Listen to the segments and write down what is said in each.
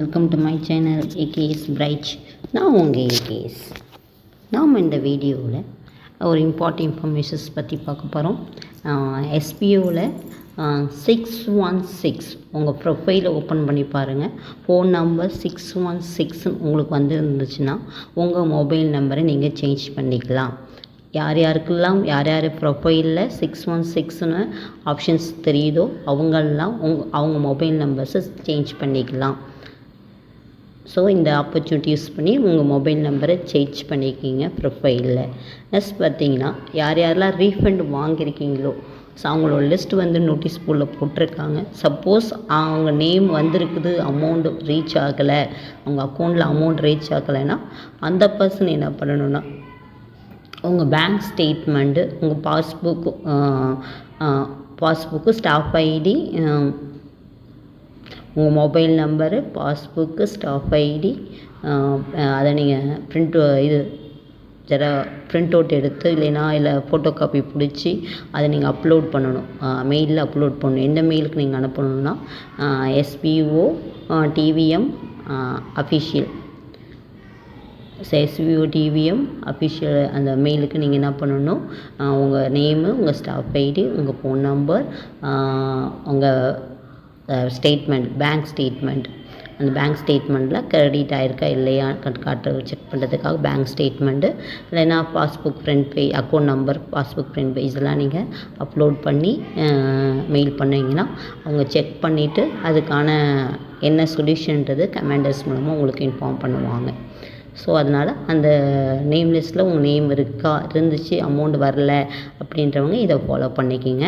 Welcome to my channel AKS பிரைச் நான் உங்கள் AKS நாம் இந்த வீடியோவில் ஒரு இம்பார்ட்டன்ட் இன்ஃபர்மேஷன்ஸ் பற்றி பார்க்க போகிறோம் எஸ்பிஓவில் சிக்ஸ் ஒன் சிக்ஸ் உங்கள் ப்ரொஃபைலை ஓப்பன் பண்ணி பாருங்கள் ஃபோன் நம்பர் சிக்ஸ் ஒன் சிக்ஸ்னு உங்களுக்கு வந்து இருந்துச்சுன்னா உங்கள் மொபைல் நம்பரை நீங்கள் சேஞ்ச் பண்ணிக்கலாம். யார் யாருக்கெல்லாம் யார் யார் ப்ரொஃபைலில் சிக்ஸ் ஒன் சிக்ஸ்னு ஆப்ஷன்ஸ் தெரியுதோ அவங்கெல்லாம் உங் அவங்க மொபைல் நம்பர்ஸை சேஞ்ச் பண்ணிக்கலாம். ஸோ இந்த ஆப்பர்ச்சுனிட்டி யூஸ் பண்ணி உங்கள் மொபைல் நம்பரை சேஞ்ச் பண்ணிக்கிங்க ப்ரொஃபைலில் நெக்ஸ்ட் பார்த்தீங்கன்னா யார் யாரெல்லாம் ரீஃபண்ட் வாங்கியிருக்கீங்களோ ஸோ அவங்களோட லிஸ்ட் வந்து நோட்டீஸ் போர்டில் போட்டிருக்காங்க. சப்போஸ் அவங்க நேம் வந்திருக்குது அமௌண்ட் ரீச் ஆகலை அவங்க அக்கௌண்ட்டில் அமௌண்ட் ரீச் ஆகலைன்னா அந்த பர்சன் என்ன பண்ணணும்னா உங்கள் பேங்க் ஸ்டேட்மெண்ட்டு உங்கள் பாஸ்புக்கு பாஸ்புக்கு ஸ்டாஃப் ஐடி உங்கள் mobile number passbook staff ID அதை நீங்கள் ப்ரிண்ட் இது ஜெரா ப்ரிண்ட் அவுட் எடுத்து இல்லைன்னா இல்லை ஃபோட்டோ காப்பி பிடிச்சி அதை நீங்கள் அப்லோட் பண்ணணும். மெயிலில் அப்லோட் பண்ணணும். எந்த மெயிலுக்கு நீங்கள் அனுப்பணும்னா SBO TVM official SBO TVM official அந்த மெயிலுக்கு நீங்கள் என்ன பண்ணணும்? உங்கள் நேமு உங்கள் ஸ்டாஃப் ஐடி உங்கள் ஃபோன் நம்பர் உங்கள் ஸ்டேட்மெண்ட் பேங்க் ஸ்டேட்மெண்ட் அந்த பேங்க் ஸ்டேட்மெண்ட்டில் கிரெடிட் ஆகிருக்கா இல்லையா காட்டு செக் பண்ணுறதுக்காக பேங்க் ஸ்டேட்மெண்ட்டு இல்லைன்னா passbook front page account number passbook front page இதெல்லாம் நீங்கள் அப்லோட் பண்ணி மெயில் பண்ணிங்கன்னா அவங்க செக் பண்ணிவிட்டு அதுக்கான என்ன சொல்யூஷன்றது கமெண்டர்ஸ் மூலமாக உங்களுக்கு இன்ஃபார்ம் பண்ணுவாங்க. ஸோ அதனால் அந்த நேம் லிஸ்ட்டில் உங்கள் நேம் இருக்கா இருந்துச்சு அமௌண்ட் வரல அப்படின்றவங்க இதை ஃபாலோ பண்ணிக்கிங்க.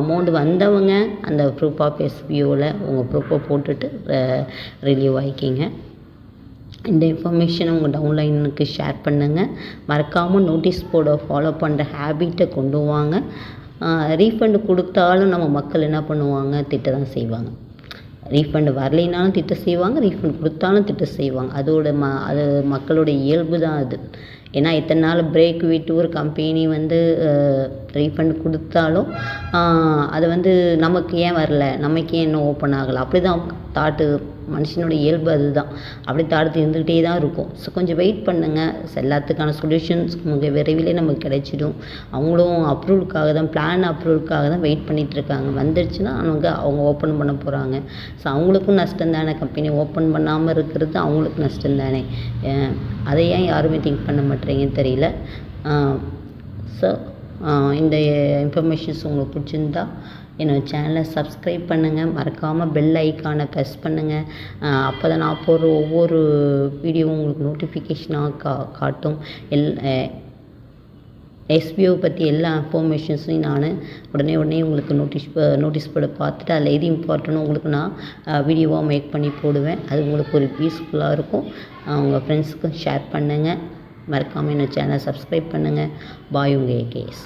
அமௌண்ட் வந்தவங்க அந்த ப்ரூஃப் ஆஃப் எஸ்பிஓவில் உங்கள் ப்ரூஃபை போட்டுட்டு ரிலீவ் ஆகிக்கிங்க இந்த இன்ஃபர்மேஷனை உங்கள் டவுன்லைனுக்கு ஷேர் பண்ணுங்கள் மறக்காமல் நோட்டீஸ் போர்டை ஃபாலோ பண்ணுற ஹேபிட்டை கொண்டு வாங்க. ரீஃபண்டு கொடுத்தாலும் நம்ம மக்கள் என்ன பண்ணுவாங்க? திட்ட தான் செய்வாங்க. ரீஃபண்ட் வரலைனாலும் திட்ட செய்வாங்க ரீஃபண்ட் கொடுத்தாலும் திட்ட செய்வாங்க. அதோட ம அது மக்களுடைய இயல்பு தான் அது. ஏன்னா இத்தனை நாள் பிரேக் விட்டு ஒரு கம்பெனி வந்து ரீஃபண்ட் கொடுத்தாலும் அது வந்து நமக்கு ஏன் வரல? நமக்கு ஏன் இன்னும் ஓப்பன் ஆகலை? அப்படி தான் தாட்டு மனுஷனோட இயல்பு அதுதான். அப்படி தாட்டு இருந்துக்கிட்டே தான் இருக்கும். ஸோ கொஞ்சம் வெயிட் பண்ணுங்கள் எல்லாத்துக்கான சொல்யூஷன்ஸ் மிக விரைவிலே நமக்கு கிடைச்சிடும். அவங்களும் அப்ரூவலுக்காக தான் பிளான் அப்ரூவலுக்காக தான் வெயிட் பண்ணிகிட்டு இருக்காங்க. வந்துருச்சுன்னா அவங்க அவங்க ஓப்பன் பண்ண போகிறாங்க ஸோ அவங்களுக்கும் நஷ்டம் தானே கம்பெனி ஓப்பன் பண்ணாமல் இருக்கிறது அவங்களுக்கு நஷ்டம் தானே அதை ஏன் யாருமே திங்க் பண்ண மாட்டேறீங்கன்னு தெரியல. ஸோ இந்த இன்ஃபர்மேஷன்ஸ் உங்களுக்கு பிடிச்சிருந்தா என்னோடய சேனலை சப்ஸ்கிரைப் பண்ணுங்கள் மறக்காமல் பெல் ஐக்கானை ப்ரெஸ் பண்ணுங்கள் அப்போ தான் நான் போடுற ஒவ்வொரு வீடியோவும் உங்களுக்கு நோட்டிஃபிகேஷனாக கா காட்டும். எல் எஸ்பிஓ பற்றி எல்லா இன்ஃபர்மேஷன்ஸையும் நான் உடனே உடனே உங்களுக்கு நோட்டீஸ் நோட்டீஸ் போர்டை பார்த்துட்டு அதில் எது இம்பார்ட்டனோ உங்களுக்கு நான் வீடியோவாக மேக் பண்ணி போடுவேன். அது உங்களுக்கு ஒரு யூஸ்ஃபுல்லாக இருக்கும். உங்கள் ஃப்ரெண்ட்ஸுக்கும் ஷேர் பண்ணுங்கள் மறக்காமல் என்னோடய சேனலை சப்ஸ்கிரைப் பண்ணுங்கள் பாய் உங்கள் கேஸ்